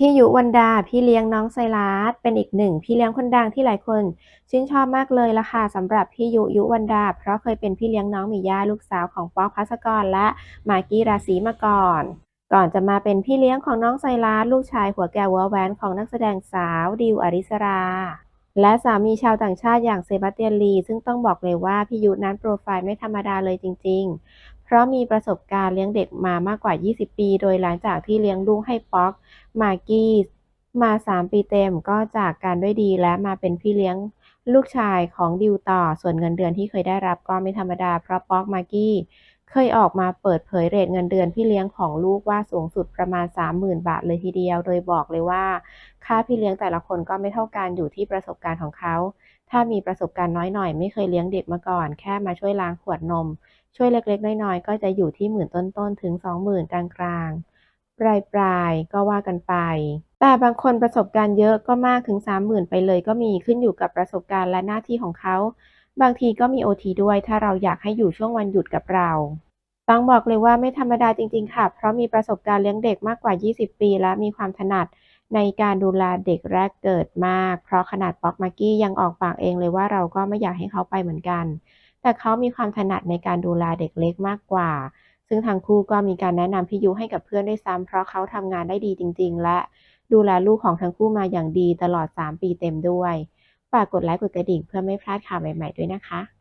พี่ยุวรรณดาพี่เลี้ยงน้องไซรัสเป็นอีกหนึ่งพี่เลี้ยงคนดังที่หลายคนชื่นชอบมากเลยล่ะค่ะสำหรับพี่ยุยุวรรณดา เพราะเคยเป็นพี่เลี้ยงน้องมีย่าลูกสาวของป๊อกพัสกรและมากี้ราศีมาก่อน ก่อนจะมาเป็นพี่เลี้ยงของน้องไซรัสลูกชายหัวแก้วหัวแหวนของนักแสดงสาวดิวอริสรา และสามีชาวต่างชาติอย่างเซบาสเตียนลี ซึ่งต้องบอกเลยว่าพี่ยุนั้นโปรไฟล์ไม่ธรรมดาเลยจริง ๆ เพราะมีประสบการณ์เลี้ยงเด็กมามากกว่า 20 ปี โดยหลังจากที่เลี้ยงลูกให้ป๊อก มากกี้มา 3 ปีเต็มก็จากการด้วยดีและมาเป็นพี่เลี้ยงลูกชายของดิวต่อ ส่วนเงินเดือนที่เคยได้รับก็ไม่ธรรมดา เพราะป๊อกมากี้ เคยออกมาเปิดเผยเรทเงินเดือนพี่เลี้ยงของลูกว่าสูงสุดประมาณ 30,000 บาทเลยทีเดียว โดยบอกเลยว่า ค่าพี่เลี้ยงแต่ละคนก็ไม่เท่ากันอยู่ที่ประสบการณ์ของเขา ถ้ามีประสบการณ์น้อยหน่อยไม่เคยเลี้ยงเด็กมาก่อน แค่มาช่วยล้างขวดนม ช่วยเล็กๆ น้อยๆ ก็จะอยู่ที่หมื่นต้นๆถึง 20,000 กลางๆปลายๆก็ว่ากันไป แต่บางคนประสบการณ์เยอะก็มากถึง 30,000 ไปเลยก็มีขึ้นอยู่กับประสบการณ์และหน้าที่ของเขา บางทีก็มีโอทีด้วยถ้าเราอยากให้อยู่ช่วงวันหยุดกับเรา ต้องบอกเลยว่าไม่ธรรมดาจริง ๆ ค่ะ เพราะมีประสบการณ์เลี้ยงเด็กมากกว่า 20 ปี และมีความถนัดในการดูแลเด็กแรกเกิดมาก เพราะขนาดป๊อกมากกี้ยังออกปากเองเลยว่าเราก็ไม่อยากให้เขาไปเหมือนกัน แต่เขามีความถนัดในการดูแลเด็กเล็กมากกว่า ซึ่งทั้งคู่ก็มีการแนะนำพี่ยุให้กับเพื่อนด้วยซ้ำเพราะเขาทำงานได้ดีจริง ๆ และดูแลลูกของทั้งคู่มาอย่างดีตลอด 3 ปีเต็มด้วย ฝากกดไลค์กดกระดิ่งเพื่อไม่พลาดข่าวใหม่ ๆ ด้วยนะคะ